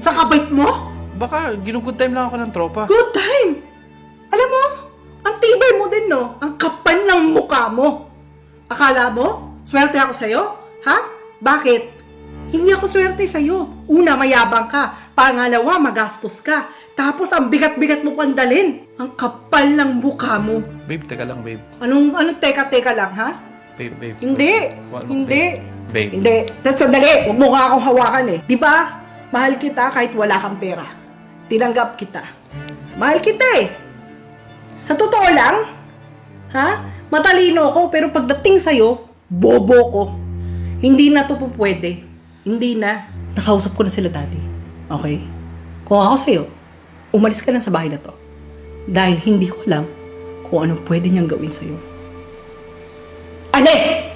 Sa kabait mo? Baka ginugood time lang ako ng tropa. Good time! Alam mo, ang tibay mo din, no? Ang kapal ng mukha mo. Akala mo, swerte ako sa'yo? Ha? Bakit? Hindi ako swerte sa'yo. Una, mayabang ka. Pangalawa, magastos ka. Tapos, ang bigat-bigat mo pandalin. Ang kapal ng mukha mo. Babe, teka lang, babe. Anong, anong teka-teka lang, ha? Babe, babe. Hindi. Wala, Hindi. Babe. Hindi. That's sandali. Huwag mo nga akong hawakan eh. Di ba? Mahal kita kahit wala kang pera. Tinanggap kita. Mahal kita eh. Sa totoo lang, ha? Matalino ko, pero pagdating sa'yo, bobo ko. Hindi na to po pwede. Hindi na. Nakausap ko na sila dati. Okay? Kung ako sa'yo, umalis ka na sa bahay na to. Dahil hindi ko alam kung anong pwede niyang gawin sa'yo. Alis!